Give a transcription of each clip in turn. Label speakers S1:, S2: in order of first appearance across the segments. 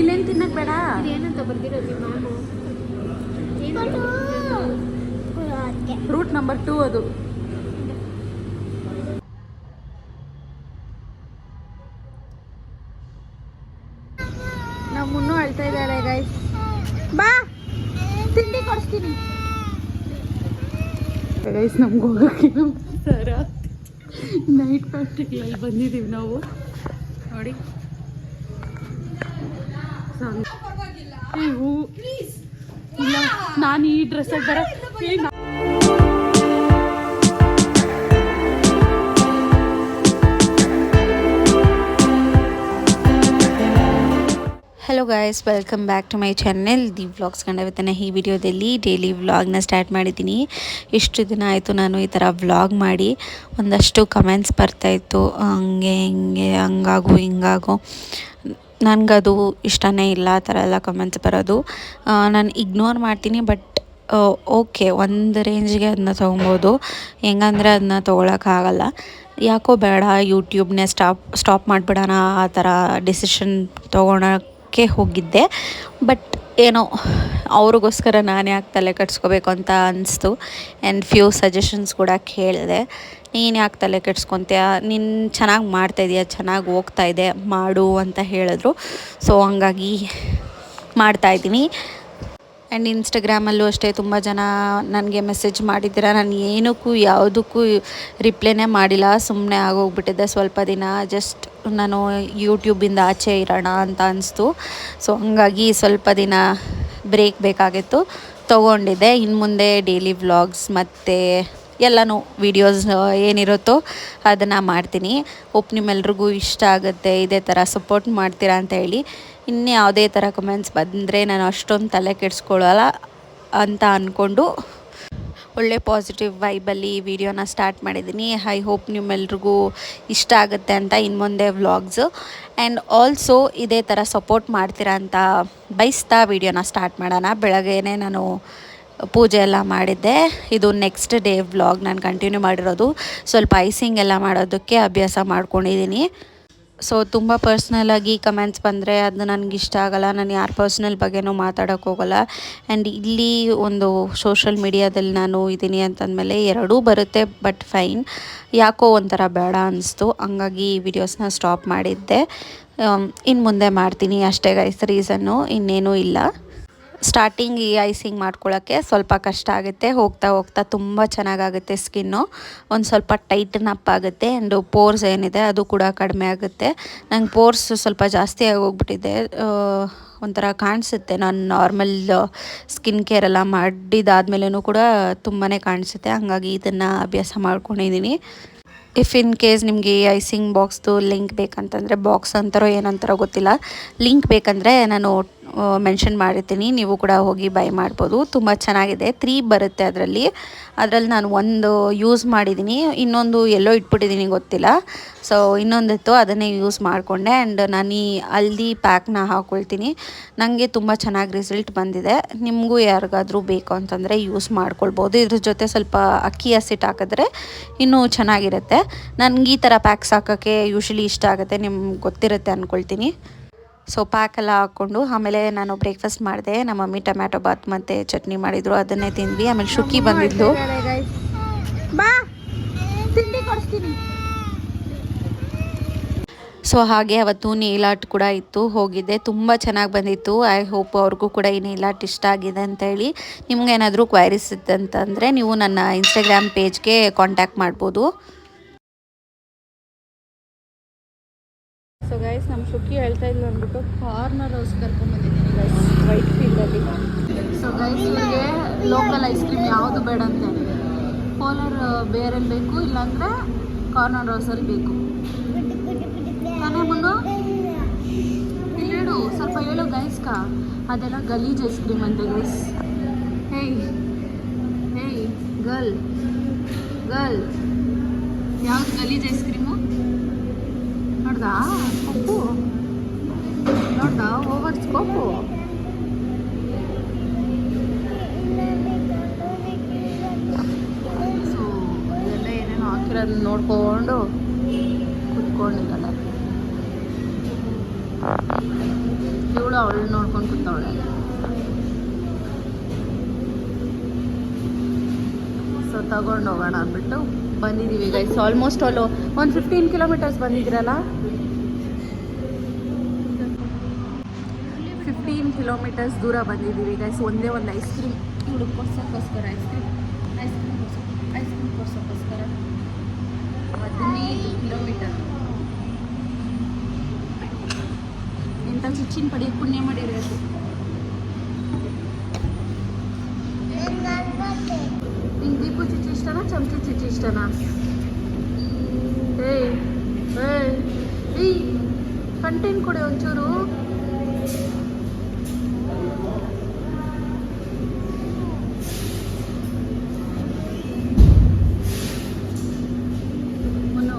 S1: ಇಲ್ಲೇನು ತಿನ್ನಕ್ ಬೇಡ.
S2: ಏನಂತ ಬರ್ದಿರೋದು ನಿಮ್ಮ ಮ್ಯಾಮು
S1: ರೂಟ್ ನಂಬರ್ ಟೂ ಅದು. ನಾವು ಮುನ್ನೂ ಅಳ್ತಾ ಇದ್ದಾರೆ ಗೈಸ್ ಬಾ! ತಿಂಡಿ ಕೊಡಿಸ್ತೀನಿ. ಗೈಸ್ ನಮ್ಗೆ ಹೋಗೋಕೆ ಸರ ನೈಟ್ ಅಲ್ಲಿ ಬಂದಿದ್ದೀವಿ ನಾವು. ನೋಡಿ. ನಾನು ಈ dress
S3: hello guys welcome back to my channel the vlogs ಕಂಡವತ್ತನ ಈ ವಿಡಿಯೋದಲ್ಲಿ ಡೈಲಿ ವ್ಲಾಗ್ನ ಸ್ಟಾರ್ಟ್ ಮಾಡಿದ್ದೀನಿ. ಎಷ್ಟು ದಿನ ಆಯಿತು ನಾನು ಈ ಥರ ವ್ಲಾಗ್ ಮಾಡಿ. ಒಂದಷ್ಟು ಕಮೆಂಟ್ಸ್ ಬರ್ತಾಯಿತ್ತು ಹಂಗೆ, ಹಿಂಗೆ, ಹಂಗಾಗು, ಹಿಂಗಾಗು. ನನಗದು ಇಷ್ಟನೇ ಇಲ್ಲ ಆ ಥರ ಎಲ್ಲ ಕಮೆಂಟ್ಸ್ ಬರೋದು. ನಾನು ಇಗ್ನೋರ್ ಮಾಡ್ತೀನಿ ಬಟ್ ಓಕೆ ಒಂದು ರೇಂಜ್ಗೆ ಅದನ್ನ ತೊಗೊಬೋದು. ಹೆಂಗಂದರೆ ಅದನ್ನ ತೊಗೊಳಕ್ಕಾಗಲ್ಲ ಯಾಕೋ ಬೇಡ ಯೂಟ್ಯೂಬ್ನೇ ಸ್ಟಾಪ್ ಸ್ಟಾಪ್ ಮಾಡಿಬಿಡೋಣ, ಆ ಥರ ಡಿಸಿಷನ್ ತೊಗೊಳಕ್ಕೆ ಹೋಗಿದ್ದೆ. ಬಟ್ ಏನೋ, ಅವ್ರಿಗೋಸ್ಕರ ನಾನು ಯಾಕೆ ತಲೆ ಕಟ್ಸ್ಕೋಬೇಕು ಅಂತ ಅನಿಸ್ತು. ಆ್ಯಂಡ್ ಫ್ಯೂ ಸಜೆಷನ್ಸ್ ಕೂಡ ಕೇಳಿದೆ. ನೀನು ಯಾಕೆ ತಲೆ ಕೆಡ್ಸ್ಕೊತೀಯ? ನೀನು ಚೆನ್ನಾಗಿ ಮಾಡ್ತಾಯಿದೀಯ ಚೆನ್ನಾಗಿ ಹೋಗ್ತಾ ಇದೆ? ಮಾಡು ಅಂತ ಹೇಳಿದ್ರು. ಸೊ ಹಂಗಾಗಿ ಮಾಡ್ತಾಯಿದ್ದೀನಿ ಆ್ಯಂಡ್ ಇನ್ಸ್ಟಾಗ್ರಾಮಲ್ಲೂ ಅಷ್ಟೇ ತುಂಬ ಜನ ನನಗೆ ಮೆಸೇಜ್ ಮಾಡಿದ್ದೀರ? ನಾನು ಏನಕ್ಕೂ ಯಾವುದಕ್ಕೂ ರಿಪ್ಲೈನೇ ಮಾಡಿಲ್ಲ. ಸುಮ್ಮನೆ ಆಗೋಗ್ಬಿಟ್ಟಿದ್ದೆ. ಸ್ವಲ್ಪ ದಿನ ಜಸ್ಟ್ ನಾನು ಯೂಟ್ಯೂಬಿಂದ ಆಚೆ ಇರೋಣ ಅಂತ ಅನಿಸ್ತು. ಸೊ ಹಂಗಾಗಿ ಸ್ವಲ್ಪ ದಿನ ಬ್ರೇಕ್ ಬೇಕಾಗಿತ್ತು. ತೊಗೊಂಡಿದ್ದೆ. ಇನ್ನು ಮುಂದೆ ಡೈಲಿ ವ್ಲಾಗ್ಸ್ ಮತ್ತು ಎಲ್ಲನೂ ವೀಡಿಯೋಸ್ ಏನಿರುತ್ತೋ ಅದನ್ನು ಮಾಡ್ತೀನಿ. ಹೋಪ್ ನಿಮ್ಮೆಲ್ರಿಗೂ ಇಷ್ಟ ಆಗುತ್ತೆ, ಇದೇ ಥರ ಸಪೋರ್ಟ್ ಮಾಡ್ತೀರಾ ಅಂತ ಹೇಳಿ. ಇನ್ನು ಯಾವುದೇ ಥರ ಕಮೆಂಟ್ಸ್ ಬಂದರೆ ನಾನು ಅಷ್ಟೊಂದು ತಲೆ ಕೆಡಿಸ್ಕೊಳ್ಳೋಲ್ಲ ಅಂತ ಅಂದ್ಕೊಂಡು ಒಳ್ಳೆ ಪಾಸಿಟಿವ್ ವೈಬಲ್ಲಿ ಈ ವಿಡಿಯೋನ ಸ್ಟಾರ್ಟ್ ಮಾಡಿದ್ದೀನಿ. ಐ ಹೋಪ್ ನಿಮ್ಮೆಲ್ರಿಗೂ ಇಷ್ಟ ಆಗುತ್ತೆ ಅಂತ ಇನ್ನು ಮುಂದೆ ವ್ಲಾಗ್ಸು ಆ್ಯಂಡ್ ಆಲ್ಸೋ ಇದೇ ಥರ ಸಪೋರ್ಟ್ ಮಾಡ್ತೀರಾ ಅಂತ ಬಯಸ್ತಾ ವಿಡಿಯೋನ ಸ್ಟಾರ್ಟ್ ಮಾಡೋಣ. ಬೆಳಗ್ಗೆನೇ ನಾನು ಪೂಜೆ ಎಲ್ಲ ಮಾಡಿದ್ದೆ. ಇದು ನೆಕ್ಸ್ಟ್ ಡೇ ವ್ಲಾಗ್ ನಾನು ಕಂಟಿನ್ಯೂ ಮಾಡಿರೋದು. ಸ್ವಲ್ಪ ಐಸಿಂಗ್ ಎಲ್ಲ ಮಾಡೋದಕ್ಕೆ ಅಭ್ಯಾಸ ಮಾಡ್ಕೊಂಡಿದ್ದೀನಿ ಸೊ ತುಂಬ ಪರ್ಸ್ನಲಾಗಿ ಕಮೆಂಟ್ಸ್ ಬಂದರೆ ಅದು ನನಗೆ ಇಷ್ಟ ಆಗಲ್ಲ. ನಾನು ಯಾರ ಪರ್ಸ್ನಲ್ ಬಗ್ಗೆನೂ ಮಾತಾಡೋಕ್ಕೆ ಹೋಗಲ್ಲ. ಆ್ಯಂಡ್ ಇಲ್ಲಿ ಒಂದು ಸೋಷಲ್ ಮೀಡಿಯಾದಲ್ಲಿ ನಾನು ಇದ್ದೀನಿ ಅಂತಂದಮೇಲೆ ಎರಡೂ ಬರುತ್ತೆ ಬಟ್ ಫೈನ್ ಯಾಕೋ ಒಂಥರ ಬೇಡ ಅನಿಸ್ತು. ಹಂಗಾಗಿ ಈ ವಿಡಿಯೋಸ್ನ ಸ್ಟಾಪ್ ಮಾಡಿದ್ದೆ. ಇನ್ನು ಮುಂದೆ ಮಾಡ್ತೀನಿ ಅಷ್ಟೇ ಗೈಸ್ ರೀಸನ್ನು ಇನ್ನೇನೂ ಇಲ್ಲ. ಸ್ಟಾರ್ಟಿಂಗ್ ಈ ಐಸಿಂಗ್ ಮಾಡ್ಕೊಳ್ಳೋಕ್ಕೆ ಸ್ವಲ್ಪ ಕಷ್ಟ ಆಗುತ್ತೆ. ಹೋಗ್ತಾ ಹೋಗ್ತಾ ತುಂಬ ಚೆನ್ನಾಗಾಗುತ್ತೆ ಸ್ಕಿನ್ನು. ಒಂದು ಸ್ವಲ್ಪ ಟೈಟನ್ ಅಪ್ ಆಗುತ್ತೆ ಆ್ಯಂಡ್ ಪೋರ್ಸ್ ಏನಿದೆ ಅದು ಕೂಡ ಕಡಿಮೆ ಆಗುತ್ತೆ. ನಂಗೆ ಪೋರ್ಸ್ ಸ್ವಲ್ಪ ಜಾಸ್ತಿ ಆಗೋಗ್ಬಿಟ್ಟಿದೆ ಹೋಗ್ಬಿಟ್ಟಿದೆ. ಒಂಥರ ಕಾಣಿಸುತ್ತೆ. ನಾನು ನಾರ್ಮಲ್ ಸ್ಕಿನ್ ಕೇರ್ ಎಲ್ಲ ಮಾಡಿದಾದ್ಮೇಲೂ ಕೂಡ ತುಂಬಾ ಕಾಣಿಸುತ್ತೆ. ಹಾಗಾಗಿ ಇದನ್ನು ಅಭ್ಯಾಸ ಮಾಡ್ಕೊಂಡಿದ್ದೀನಿ ಇಫ್ ಇನ್ ಕೇಸ್ ನಿಮಗೆ ಈ ಐಸಿಂಗ್ ಬಾಕ್ಸ್ದು ಲಿಂಕ್ ಬೇಕಂತಂದರೆ ಬಾಕ್ಸ್ ಅಂತಾರೋ ಏನಂತಾರೋ ಗೊತ್ತಿಲ್ಲ. ಲಿಂಕ್ ಬೇಕಂದರೆ ನಾನು ಮೆನ್ಷನ್ ಮಾಡಿರ್ತೀನಿ. ನೀವು ಕೂಡ ಹೋಗಿ ಬೈ ಮಾಡ್ಬೋದು. ತುಂಬ ಚೆನ್ನಾಗಿದೆ. ತ್ರೀ ಬರುತ್ತೆ ಅದರಲ್ಲಿ. ಅದರಲ್ಲಿ ನಾನು ಒಂದು ಯೂಸ್ ಮಾಡಿದ್ದೀನಿ ಇನ್ನೊಂದು ಎಲ್ಲೋ ಇಟ್ಬಿಟ್ಟಿದ್ದೀನಿ ಗೊತ್ತಿಲ್ಲ. ಸೊ ಇನ್ನೊಂದಿತ್ತು. ಅದನ್ನೇ ಯೂಸ್ ಮಾಡಿಕೊಂಡೆ. ಆ್ಯಂಡ್ ನಾನು ಈ ಹಲ್ದಿ ಪ್ಯಾಕ್ನ ಹಾಕ್ಕೊಳ್ತೀನಿ ನನಗೆ ತುಂಬ ಚೆನ್ನಾಗಿ ರಿಸಲ್ಟ್ ಬಂದಿದೆ. ನಿಮಗೂ ಯಾರಿಗಾದರೂ ಬೇಕು ಅಂತಂದರೆ ಯೂಸ್ ಮಾಡ್ಕೊಳ್ಬೋದು. ಇದ್ರ ಜೊತೆ ಸ್ವಲ್ಪ ಅಕ್ಕಿ ಹಸಿಟ್ಟು ಹಾಕಿದ್ರೆ ಇನ್ನೂ ಚೆನ್ನಾಗಿರುತ್ತೆ. ನನಗೆ ಈ ಥರ ಪ್ಯಾಕ್ಸ್ ಹಾಕೋಕ್ಕೆ ಯೂಶಲಿ ಇಷ್ಟ ಆಗುತ್ತೆ. ನಿಮ್ಗೆ ಗೊತ್ತಿರುತ್ತೆ ಅಂದ್ಕೊಳ್ತೀನಿ ಸೊ ಪ್ಯಾಕ್ ಎಲ್ಲ ಹಾಕ್ಕೊಂಡು ಆಮೇಲೆ ನಾನು ಬ್ರೇಕ್ಫಾಸ್ಟ್ ಮಾಡಿದೆ. ನಮ್ಮ ಮಮ್ಮಿ ಟೊಮ್ಯಾಟೊ ಬಾತ್ ಮತ್ತು ಚಟ್ನಿ ಮಾಡಿದ್ರು. ಅದನ್ನೇ ತಿಂದ್ವಿ. ಆಮೇಲೆ ಶುಕ್ಕಿ ಬಂದಿದ್ಲು
S1: ಬಾ ತಿಂಡಿ ಕೊಡಿಸ್ತೀನಿ.
S3: ಸೊ ಹಾಗೆ ಅವತ್ತು ನೀಲ್ ಆರ್ಟ್ ಕೂಡ ಇತ್ತು. ಹೋಗಿದ್ದೆ. ತುಂಬ ಚೆನ್ನಾಗಿ ಬಂದಿತ್ತು. ಐ ಹೋಪ್ ಅವ್ರಿಗೂ ಕೂಡ ಈ ನೀಲ್ ಆರ್ಟ್ ಇಷ್ಟ ಆಗಿದೆ ಅಂತ ಹೇಳಿ. ನಿಮ್ಗೆ ಏನಾದರೂ ಕ್ವೈರೀಸ್ ಇತ್ತಂತಂದರೆ ನೀವು ನನ್ನ ಇನ್ಸ್ಟಾಗ್ರಾಮ್ ಪೇಜ್ಗೆ ಕಾಂಟ್ಯಾಕ್ಟ್ ಮಾಡ್ಬೋದು.
S1: ಸೊ ಗೈಸ್ ನಮ್ಮ ಶುಕಿ ಹೇಳ್ತಾ ಅಂದ್ಬಿಟ್ಟು ಕಾರ್ನರ್ ಹೌಸ್ ಕರ್ಕೊಂಡ್ಬಂದಿದ್ದೀನಿ ಗೈಸ್ ವೈಟ್ ಫೀಲ್ಡಲ್ಲಿ ಸೊ ಗೈಸ್ ನಿಮಗೆ ಲೋಕಲ್ ಐಸ್ ಕ್ರೀಮ್ ಯಾವುದು ಬೇಡ ಅಂತ ಪೋಲರ್ ಬೇರೆ ಬೇಕು, ಇಲ್ಲಾಂದರೆ ಕಾರ್ನರ್ ಹೌಸಲ್ಲಿ ಬೇಕು. ತಾನೇ ಮುಂದು ಹೇಳು, ಸ್ವಲ್ಪ ಹೇಳು ಕಾ. ಅದೆಲ್ಲ ಗಲೀಜ್ ಐಸ್ ಕ್ರೀಮ್ ಅಂತೆ guys hey hey girl girl ಯಾವ್ದು ಗಲೀಜ್ ಐಸ್ ಕ್ರೀಮು ನೋಡ್ದಾ? ಕೊಪ್ಪು ನೋಡ್ದಾ? Over scope. ಸೊ ಇದೆಲ್ಲ ಏನೇನೋ ಹಾಕಿರೋದನ್ನ ನೋಡ್ಕೊಂಡು ಕುತ್ಕೊಂಡಿದ್ದಾಳೆ. ಇವಳು ಅವಳು ನೋಡ್ಕೊಂಡು ಕೂತವಳೆ. ಸೊ ತಗೊಂಡು ಹೋಗೋಣ ಅಂದ್ಬಿಟ್ಟು ಬಂದಿದ್ದೀವಿ ಗೈಸ್ ಆಲ್ಮೋಸ್ಟ್ ಆಲ್ ಒಂದು ಫಿಫ್ಟೀನ್ ಕಿಲೋಮೀಟರ್ಸ್ ಬಂದಿದ್ದೀರಲ್ಲ ಫಿಫ್ಟೀನ್ ಕಿಲೋಮೀಟರ್ಸ್ ದೂರ ಬಂದಿದ್ದೀವಿ ಗೈಸ್ ಒಂದೇ ಒಂದು ಐಸ್ ಕ್ರೀಮ್ ಇವಳು ಕೊಡ್ಸೋಕ್ಕೋಸ್ಕರ ice cream ice cream ice cream ಕೊಡ್ಸೋಕ್ಕೋಸ್ಕರ ಹದಿನೈದು ಕಿಲೋಮೀಟರ್ ಇಂಥ ಚಿಚ್ಚಿನ ಪಡೆಯ ಪುಣ್ಯ ಮಾಡಿರೋದು ನಿಂಗೆ ದೀಪು ಚುಚ್ಚಿ ಇಷ್ಟನಾ ಚಮಚಿ ಚುಚ್ಚಿ ಇಷ್ಟನಾ ಏಯ್ ಏಯ್ ಏಯ್ ಕಂಟೆಂಟ್ ಕೊಡಿ ಒಂಚೂರು ಮುನ್ನು.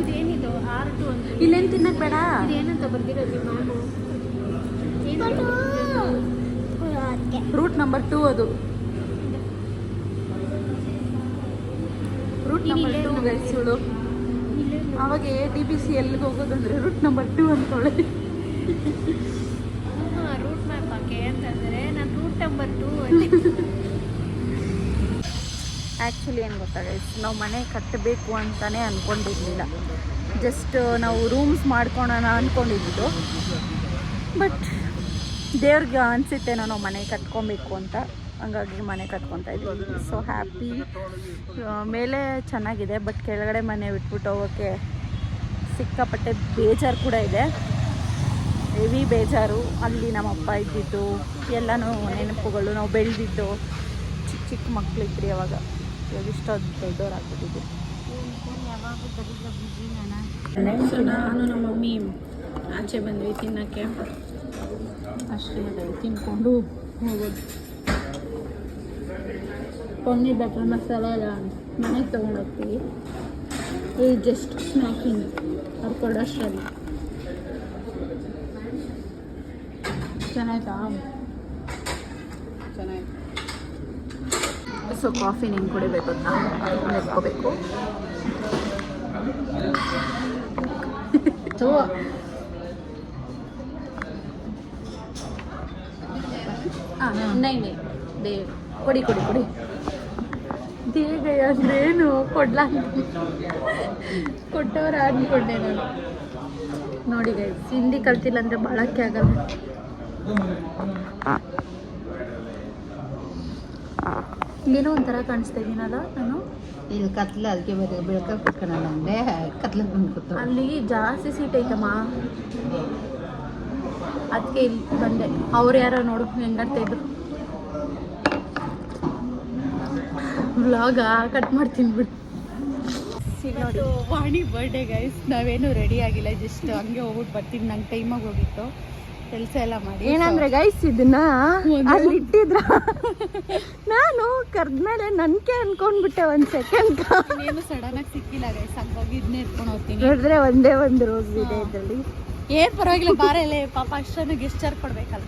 S2: ಇದೇನಿದು ಆರ್ ಟು ಅಂತ
S1: ಇಲ್ಲೇನ್ ತಿನ್ನಕ್ ಬೇಡ
S2: ಇದೇನಂತ ಬರ್ದಿರೋದು ಮ್ಯಾಮು
S1: ರೂಟ್ ನಂಬರ್ ಟೂ ಅದು. ರೂಟ್ ನಂಬರ್ ಟೂ ಗೈಸ್ ಇವಳು ಅವಾಗ ಡಿ ಬಿ ಸಿ ಎಲ್ಲಿಗೆ ಹೋಗೋದಂದ್ರೆ ರೂಟ್ ನಂಬರ್ ಟೂ ಅಂತವಳೆ.
S2: ರೂಟ್ ಮ್ಯಾಪ್ ಹಾಕೆ ಅಂತಂದರೆ ನಾನು ರೂಟ್ ನಂಬರ್ ಟು
S1: ಆ್ಯಕ್ಚುಲಿ ಏನು ಗೊತ್ತಾಗ ನಾವು ಮನೆ ಕಟ್ಟಬೇಕು ಅಂತಲೇ ಅಂದ್ಕೊಂಡಿರಲಿಲ್ಲ ಜಸ್ಟ್ ನಾವು ರೂಮ್ಸ್ ಮಾಡ್ಕೊಳೋಣ ಅಂದ್ಕೊಂಡಿದ್ದು ಬಟ್ ದೇವ್ರಿಗೆ ಅನಿಸುತ್ತೇನೋ ನಾವು ಮನೆ ಕಟ್ಕೊಬೇಕು ಅಂತ ಹಂಗಾಗಿ ಮನೆ ಕಟ್ಕೊತಾ ಇದ್ದೀವಿ. ಸೊ ಹ್ಯಾಪಿ ಮೇಲೆ ಚೆನ್ನಾಗಿದೆ ಬಟ್ ಕೆಳಗಡೆ ಮನೆ ಬಿಟ್ಬಿಟ್ಟು ಹೋಗೋಕ್ಕೆ ಸಿಕ್ಕಾಪಟ್ಟೆ ಬೇಜಾರು ಕೂಡ ಇದೆ. ಹೆವಿ ಬೇಜಾರು. ಅಲ್ಲಿ ನಮ್ಮ ಅಪ್ಪ ಇದ್ದಿದ್ದು ಎಲ್ಲನೂ ನೆನಪುಗಳು ನಾವು ಬೆಳೆದಿದ್ದು ಚಿಕ್ಕ ಚಿಕ್ಕ ಮಕ್ಕಳಿದ್ರಿ ಅವಾಗ. ಇವಾಗ ಇಷ್ಟೊಂದು ದೊಡ್ಡವರಾಗ್ಬಿಟ್ಟಿದ್ವಿ. ನಾನು ನಮ್ಮ ಮಮ್ಮಿ ಆಚೆ ಬಂದ್ವಿ ತಿನ್ನೋಕ್ಕೆ. ಅಷ್ಟೇ ತಿನ್ಕೊಂಡು ಹೋಗೋದು. ಪನ್ನೀರ್ ಬಟರ್ ಮಸಾಲ ಎಲ್ಲ ಮನೆಗೆ ತೊಗೊಂಡೋಗ್ತೀವಿ. ಇದು ಜಸ್ಟ್ ಸ್ನ್ಯಾಕಿಂಗ್ ಅವ್ರು ಕೊಡೋಷ್ಟರಲ್ಲಿ ಚೆನ್ನಾಯ್ತಾ? ಚೆನ್ನಾಯ್ತು ಸೊ ಕಾಫಿ ನೀನು ಕುಡಿಬೇಕು ಅಂತ ಎತ್ಕೋಬೇಕು ಸೊ ನೈ ನೈ ದೇ ಕೊಡಿ ಕೊಡಿ ಕೊಡಿ. ದೇಗ ಅಂದ್ರೇನು? ಕೊಡ್ಲ? ಕೊಟ್ಟವ್ರ ಅಂದ್ಕೊಂಡೆ ನಾನು. ನೋಡಿ ಗೈಸ್ ಹಿಂದಿ ಕಲ್ತಿಲ್ಲ ಅಂದರೆ ಬಾಳಕ್ಕೆ ಆಗಲ್ಲ. ಏನೋ ಒಂಥರ ಕಾಣಿಸ್ತಾ ಇದ್ದೀನಲ್ಲ ನಾನು?
S4: ಇಲ್ಲಿ ಕತ್ಲ ಅದಕ್ಕೆ ಬೇರೆ ಬೆಳಕ ಕುತ್ಕೊಳ್ಳೋಣ ಅಂದ್ರೆ ಕತ್ಲ ಬಂದು
S1: ಅಲ್ಲಿ ಜಾಸ್ತಿ ಸೀಟ್ ಐತಮ್ಮ. ಅದಕ್ಕೆ ಇಲ್ಲಿ ಬಂದೆ. ಅವ್ರು ಯಾರೋ ನೋಡು ಹೆಂಗಂತ ಇದ್ರು. ವ್ಲಾಗ ಕಟ್ ಮಾಡ್ತೀನಿ ಬಿಡು. ನೋಡಿ. ವಾಣಿ ಬರ್ಡೇ ಗೈಸ್ ನಾವೇನು ರೆಡಿ ಆಗಿಲ್ಲ ಜಸ್ಟ್ ಹಂಗೆ ಹೋಗ್ಬಿಟ್ಟು ಬರ್ತೀನಿ ನಂಗೆ ಟೈಮಾಗಿ ಹೋಗಿತ್ತು. ಕೆಲಸ ಎಲ್ಲ ಮಾಡಿ
S4: ಏನಂದ್ರೆ ಗೈಸ್ ಇದನ್ನ ಅಲ್ಲಿ ಇಟ್ಟಿದ್ರ? ನಾನು ಕರ್ದ್ಮೇಲೆ ನನ್ಕೆ ಅನ್ಕೊಂಡ್ಬಿಟ್ಟೆ ಒಂದ್ ಸೆಕೆಂಡ್
S1: ಏನು ಸಡನ್ ಆಗಿ ಸಿಕ್ಕಿಲ್ಲ ಗೈಸ್ ಹಂಗಾಗಿ ಇದನ್ನೇ ಇಟ್ಕೊಂಡು ಹೋಗ್ತೀನಿ.
S4: ನೋಡಿದ್ರೆ ಒಂದೇ ಒಂದು ರೋಸ್ ಇದೆ ಇದ್ರಲ್ಲಿ.
S1: ಏನ್ ಪರವಾಗಿಲ್ಲ ಬಾರಲ್ಲೇ ಪಾಪ ಅಷ್ಟೊಂದು ಗೆಸ್ಟರ್ ಕೊಡ್ಬೇಕಲ್ಲ.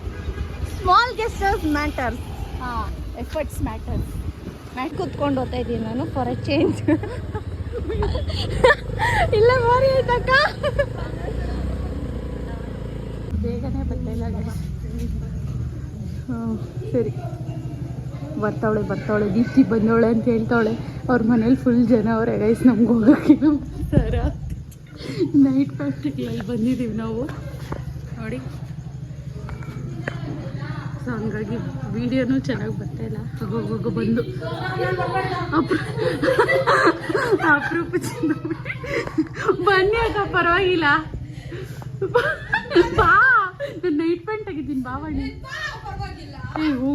S4: ಸ್ಮಾಲ್ ಗೆಸ್ಟರ್ಸ್ ಮ್ಯಾಟರ್ಸ್
S1: ಹಾ ಎಫರ್ಟ್ಸ್ ಮ್ಯಾಟರ್ಸ್
S4: ಮ್ಯಾಟ್ ಕೂತ್ಕೊಂಡು ಹೋಗ್ತಾ ಇದ್ದೀನಿ ನಾನು ಫಾರ್ ಅ ಚೇಂಜ್ ಇಲ್ಲ ಬಾರಿ ಆಯ್ತಕ್ಕ.
S1: ಬೇಗನೆ ಬರ್ತಾಯಿಲ್ಲ ಇಲ್ಲ ಹಾಂ ಸರಿ. ಬರ್ತಾವಳೆ ಬರ್ತಾವಳೆ ದೀಪ್ತಿ ಬಂದವಳೆ ಅಂತ ಹೇಳ್ತಾವಳೆ. ಅವ್ರ ಮನೇಲಿ ಫುಲ್ ಜನ ಅವರೇ ಗೈಸ್ ನಮ್ಗೆ ಹೋಗೋಕ್ಕೆ. ಸರ. ನೈಟ್ ಫ್ಯಾಕ್ಟ್ರಿಗಳಲ್ಲಿ ಬಂದಿದ್ದೀವಿ ನಾವು ನೋಡಿ ಸೊ ಹಂಗಾಗಿ ವೀಡಿಯೋನೂ ಚೆನ್ನಾಗಿ ಬರ್ತಾ ಇಲ್ಲ ಹೋಗೋಗ ಬಂದು ಅಪ್ರೂಪ ಚೆಂದ ಬನ್ನಿ ಅಕ್ಕ ಪರವಾಗಿಲ್ಲ ಬಾ ನಾನು ನೈಟ್ ಪ್ಯಾಂಟ್ ಆಗಿದ್ದೀನಿ ಬಾ ವಾಣಿ ಏ ಹೂ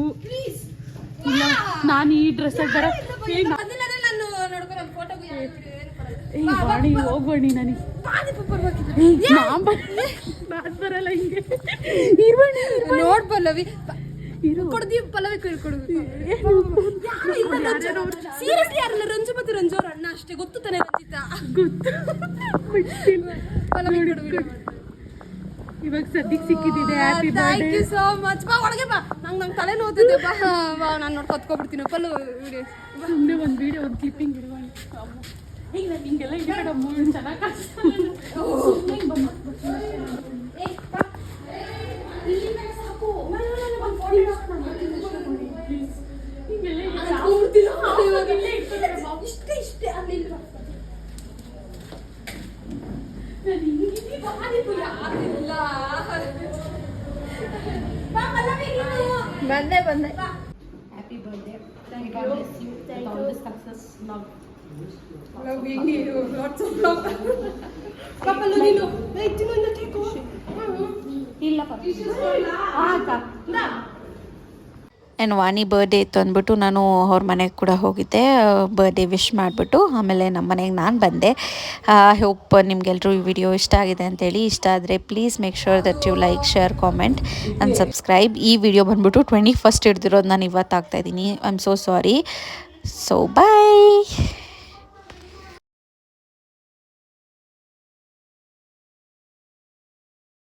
S1: ಇಲ್ಲ ನಾನು ಈ ಡ್ರೆಸ್ಸಲ್ಲಿ ಬರ ಏ ಬಾಣಿ ಹೋಗ್ವಾಣಿ ನನಗೆ. ನಾನ್ ಬರಲ್ಲ ಹಿಂಗೆ.
S2: ನೋಡ್ ಪಲ್ಲವಿ. ಪಲ್ಲವಿ ಸೀರಿಯಸ್ಲಿ ಯಾರಲ್ಲ? ರಂಜು ಮತ್ತೆ ರಂಜು ಅವ್ರ ಅಣ್ಣ ಅಷ್ಟೇ. ಗೊತ್ತು ತಾನೆ ರಂಜಿತ. ಪಲ್ಲವಿ.
S1: ಇವಾಗ ಸದ್ಯಕ್ಕೆ ಸಿಕ್ಕಿದ್ದಿದೆ. Happy
S2: thank you so much ಬಾ ಒಳಗೆ ಬಾ. ನಂಗೆ ನಂಗೆ ತಲೆ ನೋತಿದ್ದೆ ಬಾ ಬಾ ನಾನು ನೋಡ್ಕೊತ್ಕೊಬಿಡ್ತೀನಿ ಪಲ್ಲು ವಿಡಿಯೋ
S1: ಸುಮ್ಮನೆ ಒಂದು ವಿಡಿಯೋ ಒಂದು ಕ್ಲಿಪ್ಪಿಂಗ್ ಇಡುವ.
S5: ಈಗ ನಾನು ಹಿಂಗೆಲ್ಲ ಈ ಕಡೆ ಮೂರು ಚೆನ್ನಾಗಿ ಕಾಣಿಸ್ತಾನೆ ಸುಮ್ಮನೆ ಹಿಂಗೆ ಬಂದು
S2: ಬಂದೆ ಬಂದೆ
S3: ಆ್ಯಂಡ್ ವಾಣಿ ಬರ್ಡೇ ಇತ್ತು ಅಂದ್ಬಿಟ್ಟು ನಾನು ಅವ್ರ ಮನೆಗೆ ಕೂಡ ಹೋಗಿದ್ದೆ. ಬರ್ಡೇ ವಿಶ್ ಮಾಡಿಬಿಟ್ಟು ಆಮೇಲೆ ನಮ್ಮ ಮನೆಗೆ ನಾನು ಬಂದೆ. ಐ ಹೋಪ್ ನಿಮಗೆಲ್ಲರೂ ಈ ವಿಡಿಯೋ ಇಷ್ಟ ಆಗಿದೆ ಅಂತೇಳಿ ಇಷ್ಟ ಆದರೆ please make sure that you like share comment and subscribe ಈ ವಿಡಿಯೋ ಬಂದುಬಿಟ್ಟು ಟ್ವೆಂಟಿ ಫಸ್ಟ್ ಹಿಡ್ದಿರೋದು ನಾನು ಇವತ್ತು ಆಗ್ತಾಯಿದ್ದೀನಿ I am so sorry so bye